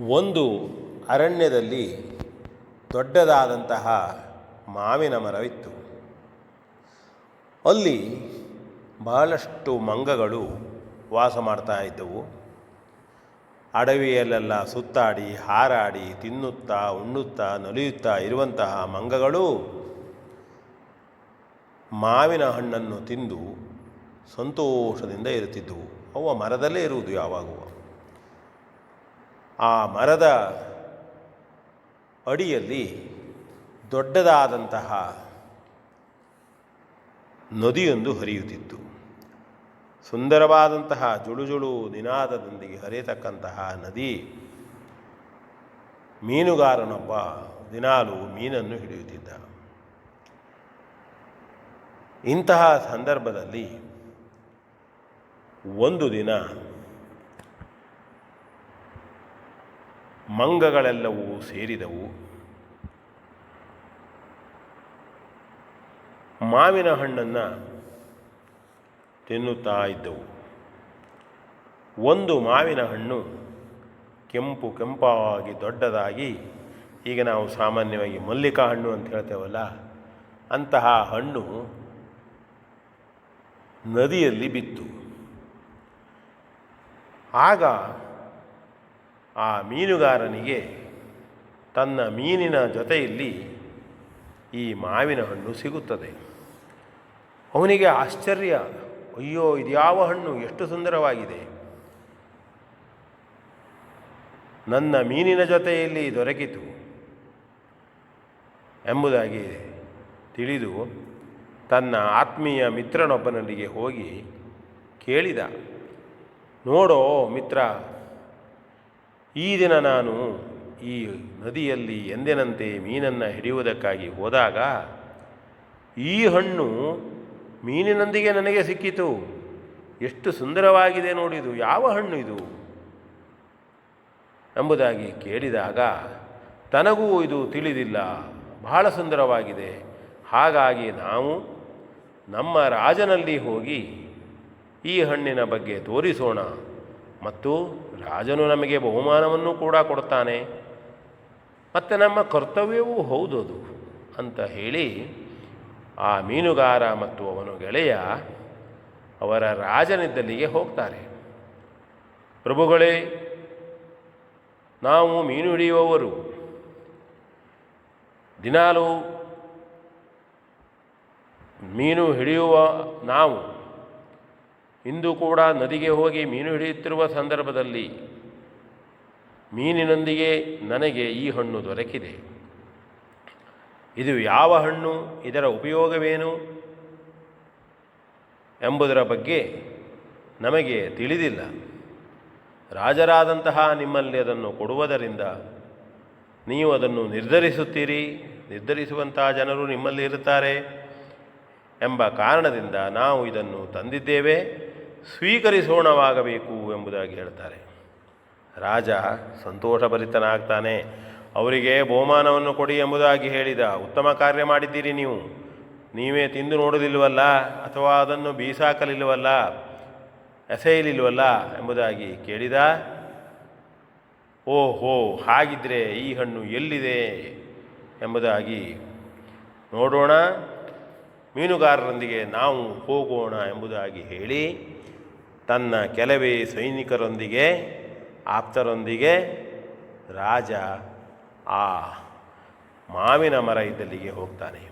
ಒಂದು ಅರಣ್ಯದಲ್ಲಿ ದೊಡ್ಡದಾದಂತಹ ಮಾವಿನ ಮರವಿತ್ತು. ಅಲ್ಲಿ ಬಹಳಷ್ಟು ಮಂಗಗಳು ವಾಸ ಮಾಡ್ತಾ ಇದ್ದವು. ಅಡವಿಯಲ್ಲೆಲ್ಲ ಸುತ್ತಾಡಿ, ಹಾರಾಡಿ, ತಿನ್ನುತ್ತಾ, ಉಣ್ಣುತ್ತಾ, ನಲಿಯುತ್ತಾ ಇರುವಂತಹ ಮಂಗಗಳು ಮಾವಿನ ಹಣ್ಣನ್ನು ತಿಂದು ಸಂತೋಷದಿಂದ ಇರುತ್ತಿದ್ದವು. ಅವು ಮರದಲ್ಲೇ ಇರುವುದು ಯಾವಾಗೂ ಆ ಮರದ ಅಡಿಯಲ್ಲಿ ದೊಡ್ಡದಾದಂತಹ ನದಿಯೊಂದು ಹರಿಯುತ್ತಿತ್ತು. ಸುಂದರವಾದಂತಹ ಜುಳುಜುಳು ನಿನಾದದೊಂದಿಗೆ ಹರಿಯತಕ್ಕಂತಹ ನದಿ ಮೀನುಗಾರನೊಬ್ಬ ದಿನಾಲು ಮೀನನ್ನು ಹಿಡಿಯುತ್ತಿದ್ದ. ಇಂತಹ ಸಂದರ್ಭದಲ್ಲಿ ಒಂದು ದಿನ ಮಂಗಗಳೆಲ್ಲವೂ ಸೇರಿದವು. ಮಾವಿನ ಹಣ್ಣನ್ನು ತಿನ್ನುತ್ತಾ ಇದ್ದವು. ಒಂದು ಮಾವಿನ ಹಣ್ಣು ಕೆಂಪು ಕೆಂಪಾಗಿ ದೊಡ್ಡದಾಗಿ, ಈಗ ನಾವು ಸಾಮಾನ್ಯವಾಗಿ ಮಲ್ಲಿಕಾ ಹಣ್ಣು ಅಂತ ಹೇಳ್ತೇವಲ್ಲ, ಅಂತಹ ಹಣ್ಣು ನದಿಯಲ್ಲಿ ಬಿತ್ತು. ಆಗ ಆ ಮೀನುಗಾರನಿಗೆ ತನ್ನ ಮೀನಿನ ಜೊತೆಯಲ್ಲಿ ಈ ಮಾವಿನ ಹಣ್ಣು ಸಿಗುತ್ತದೆ. ಅವನಿಗೆ ಆಶ್ಚರ್ಯ, ಅಯ್ಯೋ ಇದ್ಯಾವ ಹಣ್ಣು? ಎಷ್ಟು ಸುಂದರವಾಗಿದೆ. ನನ್ನ ಮೀನಿನ ಜೊತೆಯಲ್ಲಿ ದೊರಕಿತು ಎಂಬುದಾಗಿ ತಿಳಿದು ತನ್ನ ಆತ್ಮೀಯ ಮಿತ್ರನೊಬ್ಬನಲ್ಲಿಗೆ ಹೋಗಿ ಕೇಳಿದ. ನೋಡೋ ಮಿತ್ರ ಈ ದಿನ ನಾನು ಈ ನದಿಯಲ್ಲಿ ಎಂದಿನಂತೆ ಮೀನನ್ನು ಹಿಡಿಯುವುದಕ್ಕಾಗಿ ಹೋದಾಗ ಈ ಹಣ್ಣು ಮೀನಿನೊಂದಿಗೆ ನನಗೆ ಸಿಕ್ಕಿತು. ಎಷ್ಟು ಸುಂದರವಾಗಿದೆ ನೋಡಿದು ಯಾವ ಹಣ್ಣು ಇದು? ಎಂಬುದಾಗಿ ಕೇಳಿದಾಗ, ತನಗೂ ಇದು ತಿಳಿದಿಲ್ಲ. ಬಹಳ ಸುಂದರವಾಗಿದೆ. ಹಾಗಾಗಿ ನಾವು ನಮ್ಮ ರಾಜನಲ್ಲಿ ಹೋಗಿ ಈ ಹಣ್ಣಿನ ಬಗ್ಗೆ ತೋರಿಸೋಣ. ಮತ್ತು ರಾಜನು ನಮಗೆ ಬಹುಮಾನವನ್ನು ಕೂಡ ಕೊಡ್ತಾನೆ. ಮತ್ತು ನಮ್ಮ ಕರ್ತವ್ಯವೂ ಹೌದದು ಅಂತ ಹೇಳಿ ಆ ಮೀನುಗಾರ ಮತ್ತು ಅವನು ಗೆಳೆಯ ಅವರ ರಾಜನಿದ್ದಲ್ಲಿಗೆ ಹೋಗ್ತಾರೆ. ಪ್ರಭುಗಳೇ, ನಾವು ಮೀನು ಹಿಡಿಯುವವರು. ದಿನಾಲು ಮೀನು ಹಿಡಿಯುವ ನಾವು ಇಂದು ಕೂಡ ನದಿಗೆ ಹೋಗಿ ಮೀನು ಹಿಡಿಯುತ್ತಿರುವ ಸಂದರ್ಭದಲ್ಲಿ ಮೀನಿನೊಂದಿಗೆ ನನಗೆ ಈ ಹಣ್ಣು ದೊರಕಿದೆ. ಇದು ಯಾವ ಹಣ್ಣು, ಇದರ ಉಪಯೋಗವೇನು ಎಂಬುದರ ಬಗ್ಗೆ ನಮಗೆ ತಿಳಿದಿಲ್ಲ. ರಾಜರಾದಂತಹ ನಿಮ್ಮಲ್ಲಿ ಅದನ್ನು ಕೊಡುವುದರಿಂದ ನೀವು ಅದನ್ನು ನಿರ್ಧರಿಸುತ್ತೀರಿ, ನಿರ್ಧರಿಸುವಂತಹ ಜನರು ನಿಮ್ಮಲ್ಲಿ ಇರುತ್ತಾರೆ ಎಂಬ ಕಾರಣದಿಂದ ನಾವು ಇದನ್ನು ತಂದಿದ್ದೇವೆ. ಸ್ವೀಕರಿಸೋಣವಾಗಬೇಕು ಎಂಬುದಾಗಿ ಹೇಳ್ತಾರೆ. ರಾಜ ಸಂತೋಷಭರಿತನಾಗ್ತಾನೆ. ಅವರಿಗೆ ಬಹುಮಾನವನ್ನು ಕೊಡಿ ಎಂಬುದಾಗಿ ಹೇಳಿದ, ಉತ್ತಮ ಕಾರ್ಯ ಮಾಡಿದ್ದೀರಿ ನೀವು. ನೀವೇ ತಿಂದು ನೋಡಲಿಲ್ವಲ್ಲ ಅಥವಾ ಅದನ್ನು ಬೀಸಾಕಲಿಲ್ವಲ್ಲ ಎಸೆಯಲಿಲ್ವಲ್ಲ ಎಂಬುದಾಗಿ ಕೇಳಿದ, ಓಹೋ, ಹಾಗಿದ್ರೆ ಈ ಹಣ್ಣು ಎಲ್ಲಿದೆ? ಎಂಬುದಾಗಿ, ನೋಡೋಣ, ಮೀನುಗಾರರೊಂದಿಗೆ ನಾವು ಹೋಗೋಣ ಎಂಬುದಾಗಿ ಹೇಳಿ ತನ್ನ ಕೆಲವೇ ಸೈನಿಕರೊಂದಿಗೆ, ಆಪ್ತರೊಂದಿಗೆ ರಾಜ ಆ ಮಾವಿನ ಮರ ಇದ್ದಲ್ಲಿಗೆ ಹೋಗ್ತಾನೆ.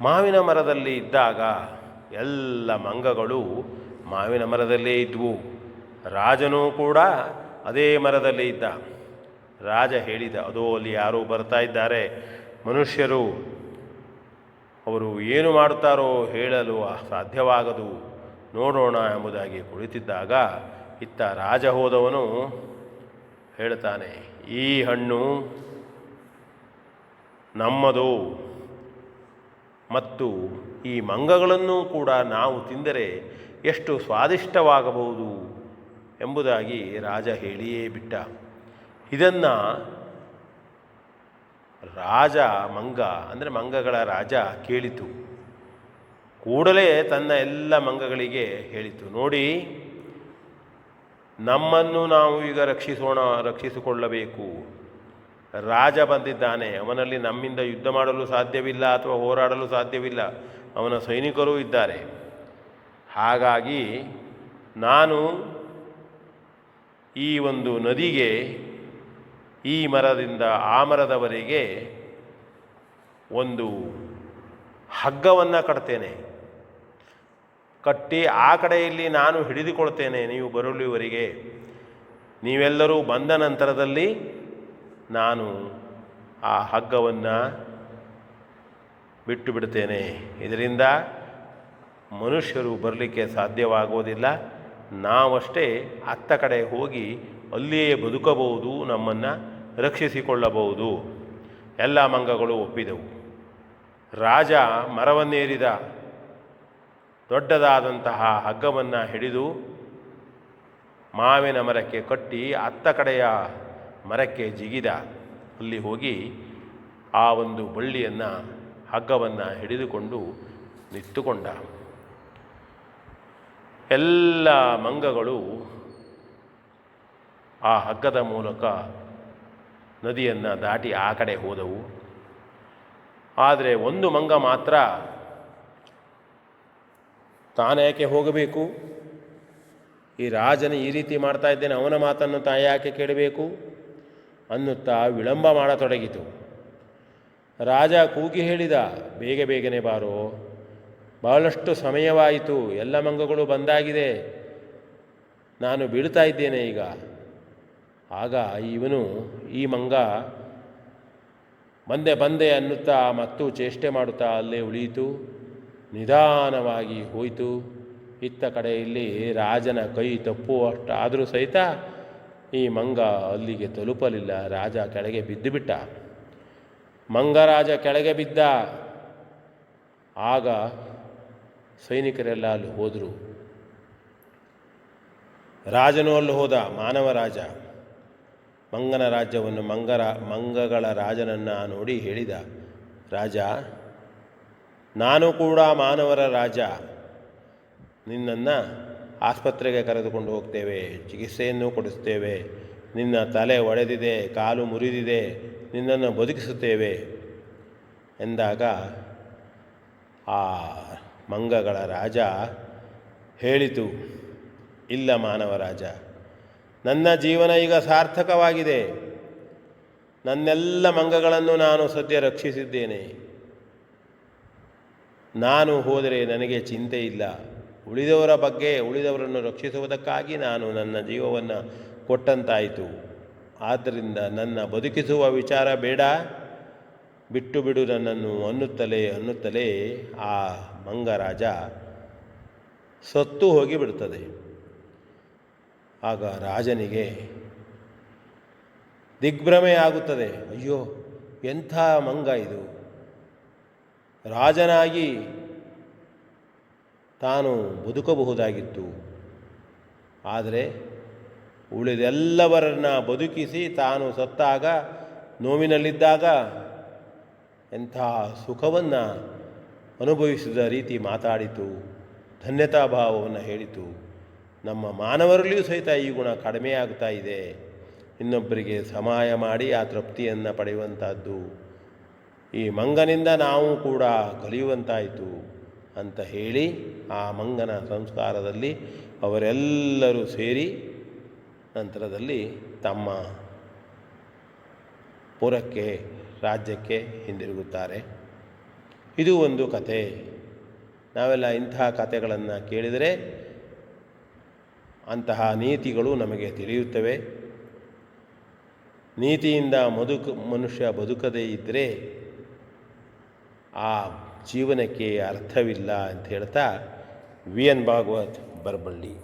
ಮಾವಿನ ಮರದಲ್ಲಿ ಇದ್ದಾಗ ಎಲ್ಲ ಮಂಗಗಳು ಮಾವಿನ ಮರದಲ್ಲೇ ಇದ್ವು. ರಾಜನೂ ಕೂಡ ಅದೇ ಮರದಲ್ಲಿ ಇದ್ದ. ರಾಜ ಹೇಳಿದ, ಅದೋ, ಅಲ್ಲಿ ಯಾರೋ ಬರ್ತಾ ಇದ್ದಾರೆ. ಮನುಷ್ಯರು, ಅವರು ಏನು ಮಾಡುತ್ತಾರೋ ಹೇಳಲು ಸಾಧ್ಯವಾಗದು ನೋಡೋಣ ಎಂಬುದಾಗಿ ಕುಳಿತಿದ್ದಾಗ ಇತ್ತ ರಾಜ ಹೋದವನು ಹೇಳ್ತಾನೆ, ಈ ಹಣ್ಣು ನಮ್ಮದು ಮತ್ತು ಈ ಮಂಗಗಳನ್ನು ಕೂಡ ನಾವು ತಿಂದರೆ ಎಷ್ಟು ಸ್ವಾದಿಷ್ಟವಾಗಬಹುದು? ಎಂಬುದಾಗಿ ರಾಜ ಹೇಳಿಯೇ ಬಿಟ್ಟ. ಇದನ್ನು ರಾಜ ಮಂಗ, ಅಂದರೆ ಮಂಗಗಳ ರಾಜ ಕೇಳಿತು. ಕೂಡಲೇ ತನ್ನ ಎಲ್ಲ ಮಂಗಗಳಿಗೆ ಹೇಳಿತು, ನೋಡಿ, ನಮ್ಮನ್ನು ನಾವು ಈಗ ರಕ್ಷಿಸೋಣ, ರಕ್ಷಿಸಿಕೊಳ್ಳಬೇಕು. ರಾಜ ಬಂದಿದ್ದಾನೆ, ಅವನಲ್ಲಿ ನಮ್ಮಿಂದ ಯುದ್ಧ ಮಾಡಲು ಸಾಧ್ಯವಿಲ್ಲ ಅಥವಾ ಹೋರಾಡಲು ಸಾಧ್ಯವಿಲ್ಲ. ಅವನ ಸೈನಿಕರೂ ಇದ್ದಾರೆ. ಹಾಗಾಗಿ ನಾನು ಈ ಒಂದು ನದಿಗೆ, ಈ ಮರದಿಂದ ಆ ಮರದವರೆಗೆ ಒಂದು ಹಗ್ಗವನ್ನು ಕಟ್ತೇನೆ. ಕಟ್ಟಿ ಆ ಕಡೆಯಲ್ಲಿ ನಾನು ಹಿಡಿದುಕೊಳ್ತೇನೆ ನೀವು ಬರಲಿವರೆಗೆ ನೀವೆಲ್ಲರೂ ಬಂದ ನಂತರದಲ್ಲಿ ನಾನು ಆ ಹಗ್ಗವನ್ನು ಬಿಟ್ಟು ಬಿಡ್ತೇನೆ ಇದರಿಂದ ಮನುಷ್ಯರು ಬರಲಿಕ್ಕೆ ಸಾಧ್ಯವಾಗುವುದಿಲ್ಲ ನಾವಷ್ಟೇ ಅತ್ತ ಕಡೆ ಹೋಗಿ ಅಲ್ಲಿಯೇ ಬದುಕಬಹುದು, ನಮ್ಮನ್ನು ರಕ್ಷಿಸಿಕೊಳ್ಳಬಹುದು. ಎಲ್ಲ ಮಂಗಗಳು ಒಪ್ಪಿದವು. ರಾಜ ಮರವನ್ನೇರಿದ ದೊಡ್ಡದಾದಂತಹ ಹಗ್ಗವನ್ನು ಹಿಡಿದು ಮಾವಿನ ಮರಕ್ಕೆ ಕಟ್ಟಿ ಅತ್ತ ಕಡೆಯ ಮರಕ್ಕೆ ಜಿಗಿದ ಅಲ್ಲಿ ಹೋಗಿ ಆ ಒಂದು ಬಳ್ಳಿಯನ್ನು ಹಗ್ಗವನ್ನು ಹಿಡಿದುಕೊಂಡು ನಿಂತುಕೊಂಡ. ಎಲ್ಲ ಮಂಗಗಳು ಆ ಹಗ್ಗದ ಮೂಲಕ ನದಿಯನ್ನು ದಾಟಿ ಆ ಕಡೆ ಹೋದವು. ಆದರೆ ಒಂದು ಮಂಗ ಮಾತ್ರ ತಾನೇಕೆ ಹೋಗಬೇಕು? ಈ ರಾಜನ ಈ ರೀತಿ ಮಾಡ್ತಾ ಇದ್ದೇನೆ, ಅವನ ಮಾತನ್ನು ತಾ ಯಾಕೆ ಕೇಳಬೇಕು? ಅನ್ನುತ್ತಾ ವಿಳಂಬ ಮಾಡತೊಡಗಿತು. ರಾಜ ಕೂಗಿ ಹೇಳಿದ, ಬೇಗ ಬೇಗನೆ ಬಾರೋ, ಬಹಳಷ್ಟು ಸಮಯವಾಯಿತು, ಎಲ್ಲ ಮಂಗಗಳು ಬಂದಾಗಿದೆ, ನಾನು ಬೀಳ್ತಾ ಇದ್ದೇನೆ ಈಗ. ಆಗ ಇವನು ಈ ಮಂಗ ಬಂದೆ ಬಂದೆ ಅನ್ನುತ್ತಾ ಮತ್ತು ಚೇಷ್ಟೆ ಮಾಡುತ್ತಾ ಅಲ್ಲೇ ಉಳಿಯಿತು. ನಿಧಾನವಾಗಿ ಹೋಯಿತು. ಇತ್ತ ಕಡೆಯಲ್ಲಿ ರಾಜನ ಕೈ ತಪ್ಪುವಷ್ಟಾದರೂ ಸಹಿತ ಈ ಮಂಗ ಅಲ್ಲಿಗೆ ತಲುಪಲಿಲ್ಲ. ರಾಜ ಕೆಳಗೆ ಬಿದ್ದು ಬಿಟ್ಟ. ಮಂಗರಾಜ ಕೆಳಗೆ ಬಿದ್ದ. ಆಗ ಸೈನಿಕರೆಲ್ಲ ಅಲ್ಲಿ ಹೋದರು. ರಾಜನು ಅಲ್ಲಿ ಹೋದ, ಮಾನವ ರಾಜ. ಮಂಗನ ರಾಜ್ಯವನ್ನು ಮಂಗರ, ಮಂಗಗಳ ರಾಜನನ್ನು ನೋಡಿ ಹೇಳಿದ. ರಾಜ ನಾನು ಕೂಡ ಮಾನವರ ರಾಜ. ನಿನ್ನನ್ನು ಆಸ್ಪತ್ರೆಗೆ ಕರೆದುಕೊಂಡು ಹೋಗ್ತೇವೆ, ಚಿಕಿತ್ಸೆಯನ್ನು ಕೊಡಿಸ್ತೇವೆ. ನಿನ್ನ ತಲೆ ಒಡೆದಿದೆ, ಕಾಲು ಮುರಿದಿದೆ, ನಿನ್ನನ್ನು ಬದುಕಿಸುತ್ತೇವೆ ಎಂದಾಗ ಆ ಮಂಗಗಳ ರಾಜ ಹೇಳಿತು, ಇಲ್ಲ ಮಾನವ ರಾಜ, ನನ್ನ ಜೀವನ ಈಗ ಸಾರ್ಥಕವಾಗಿದೆ. ನನ್ನೆಲ್ಲ ಮಂಗಗಳನ್ನು ನಾನು ಸದ್ಯ ರಕ್ಷಿಸಿದ್ದೇನೆ. ನಾನು ಹೋದರೆ ನನಗೆ ಚಿಂತೆ ಇಲ್ಲ. ಉಳಿದವರ ಬಗ್ಗೆ ಉಳಿದವರನ್ನು ರಕ್ಷಿಸುವುದಕ್ಕಾಗಿ ನಾನು ನನ್ನ ಜೀವವನ್ನು ಕೊಟ್ಟಂತಾಯಿತು. ಆದ್ದರಿಂದ ನನ್ನ ಬದುಕಿಸುವ ವಿಚಾರ ಬೇಡ. ಬಿಟ್ಟು ಬಿಡು ನನ್ನನ್ನು ಅನ್ನುತ್ತಲೇ ಅನ್ನುತ್ತಲೇ ಆ ಮಂಗರಾಜ ಸತ್ತು ಹೋಗಿ ಬಿಡುತ್ತದೆ ಆಗ ರಾಜನಿಗೆ ದಿಗ್ಭ್ರಮೆ ಆಗುತ್ತದೆ ಅಯ್ಯೋ, ಎಂಥ ಮಂಗ ಇದು. ರಾಜನಾಗಿ ತಾನು ಬದುಕಬಹುದಾಗಿತ್ತು. ಆದರೆ ಉಳಿದೆಲ್ಲವರನ್ನು ಬದುಕಿಸಿ ತಾನು ಸತ್ತಾಗ ನೋವಿನಲ್ಲಿದ್ದಾಗ ಎಂಥ ಸುಖವನ್ನು ಅನುಭವಿಸಿದ ರೀತಿ ಮಾತಾಡಿತು ಧನ್ಯತಾಭಾವವನ್ನು ಹೇಳಿತು. ನಮ್ಮ ಮಾನವರಲ್ಲಿಯೂ ಸಹಿತ ಈ ಗುಣ ಕಡಿಮೆಯಾಗ್ತಾ ಇದೆ. ಇನ್ನೊಬ್ಬರಿಗೆ ಸಮಾಯ ಮಾಡಿ ಆ ತೃಪ್ತಿಯನ್ನು ಪಡೆಯುವಂಥದ್ದು ಈ ಮಂಗನಿಂದ ನಾವು ಕೂಡ ಕಲಿಯುವಂತಾಯಿತು ಅಂತ ಹೇಳಿ ಆ ಮಂಗನ ಸಂಸ್ಕಾರದಲ್ಲಿ ಅವರೆಲ್ಲರೂ ಸೇರಿ ನಂತರದಲ್ಲಿ ತಮ್ಮ ಪುರಕ್ಕೆ, ರಾಜ್ಯಕ್ಕೆ ಹಿಂದಿರುಗುತ್ತಾರೆ. ಇದು ಒಂದು ಕತೆ ನಾವೆಲ್ಲ ಇಂತಹ ಕಥೆಗಳನ್ನು ಕೇಳಿದರೆ ಅಂತಹ ನೀತಿಗಳು ನಮಗೆ ತಿಳಿಯುತ್ತವೆ. ನೀತಿಯಿಂದ ಮದುಕು ಮನುಷ್ಯ ಬದುಕದೇ ಇದ್ದರೆ ಆ ಜೀವನಕ್ಕೆ ಅರ್ಥವಿಲ್ಲ ಅಂತ ಹೇಳ್ತಾ ವಿ ಎನ್ ಭಾಗವತ್ ಬರಬಳ್ಳಿ.